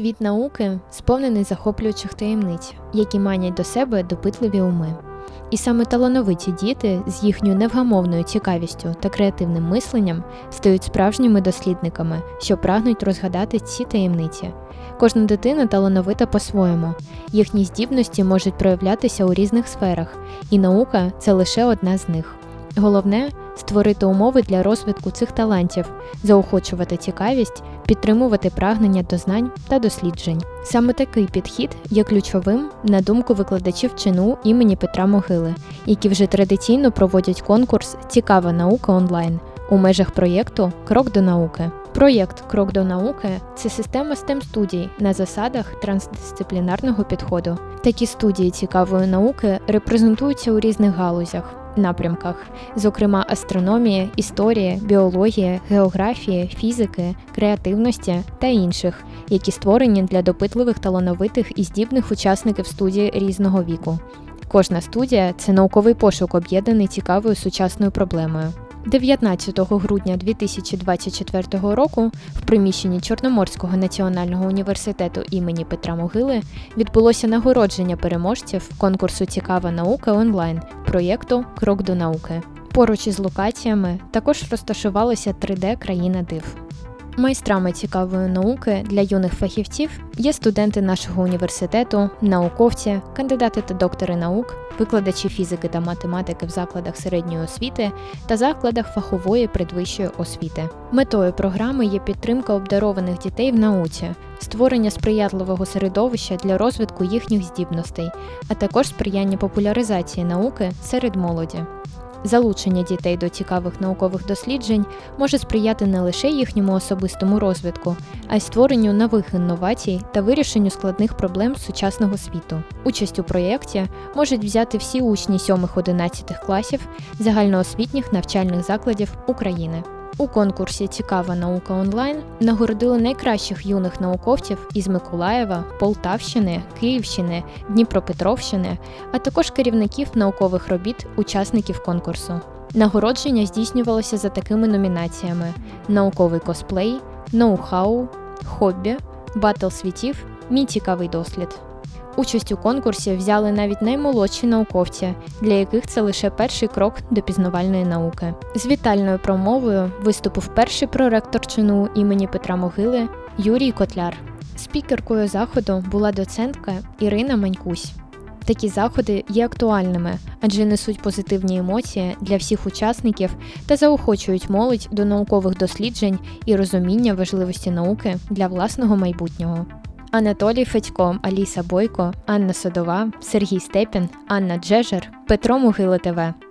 Світ науки сповнений захоплюючих таємниць, які манять до себе допитливі уми. І саме талановиті діти з їхньою невгамовною цікавістю та креативним мисленням стають справжніми дослідниками, що прагнуть розгадати ці таємниці. Кожна дитина талановита по-своєму. Їхні здібності можуть проявлятися у різних сферах, і наука це лише одна з них. Головне створити умови для розвитку цих талантів, заохочувати цікавість, підтримувати прагнення до знань та досліджень. Саме такий підхід є ключовим на думку викладачів ЧНУ імені Петра Могили, які вже традиційно проводять конкурс Цікава наука онлайн у межах проєкту Крок до науки. Проєкт Крок до науки це система stem студій на засадах трансдисциплінарного підходу. Такі студії цікавої науки репрезентуються у різних галузях. Напрямках, зокрема астрономія, історія, біологія, географія, фізики, креативності та інших, які створені для допитливих талановитих і здібних учасників студії різного віку. Кожна студія це науковий пошук, об'єднаний цікавою сучасною проблемою. 19 грудня 2024 року в приміщенні Чорноморського національного університету імені Петра Могили відбулося нагородження переможців конкурсу Цікава наука онлайн проєкту Крок до науки. Поруч із локаціями також розташувалася 3D країна див. Майстрами цікавої науки для юних фахівців є студенти нашого університету, науковці, кандидати та доктори наук, викладачі фізики та математики в закладах середньої освіти та закладах фахової предвищої освіти. Метою програми є підтримка обдарованих дітей в науці, створення сприятливого середовища для розвитку їхніх здібностей, а також сприяння популяризації науки серед молоді. Залучення дітей до цікавих наукових досліджень може сприяти не лише їхньому особистому розвитку, а й створенню нових інновацій та вирішенню складних проблем сучасного світу. Участь у проєкті можуть взяти всі учні 7-11 класів загальноосвітніх навчальних закладів України. У конкурсі Цікава наука онлайн нагородили найкращих юних науковців із Миколаєва, Полтавщини, Київщини, Дніпропетровщини, а також керівників наукових робіт, учасників конкурсу. Нагородження здійснювалося за такими номінаціями: науковий косплей, ноу-хау, хобі, батл світів, мій цікавий дослід. Участь у конкурсі взяли навіть наймолодші науковці, для яких це лише перший крок до пізнавальної науки. З вітальною промовою виступив перший проректор ЧНУ імені Петра Могили Юрій Котляр. Спікеркою заходу була доцентка Ірина Манькусь. Такі заходи є актуальними, адже несуть позитивні емоції для всіх учасників та заохочують молодь до наукових досліджень і розуміння важливості науки для власного майбутнього. Анатолій Федько, Аліса Бойко, Анна Садова, Сергій Степін, Анна Джежер, Петро Могила ТВ.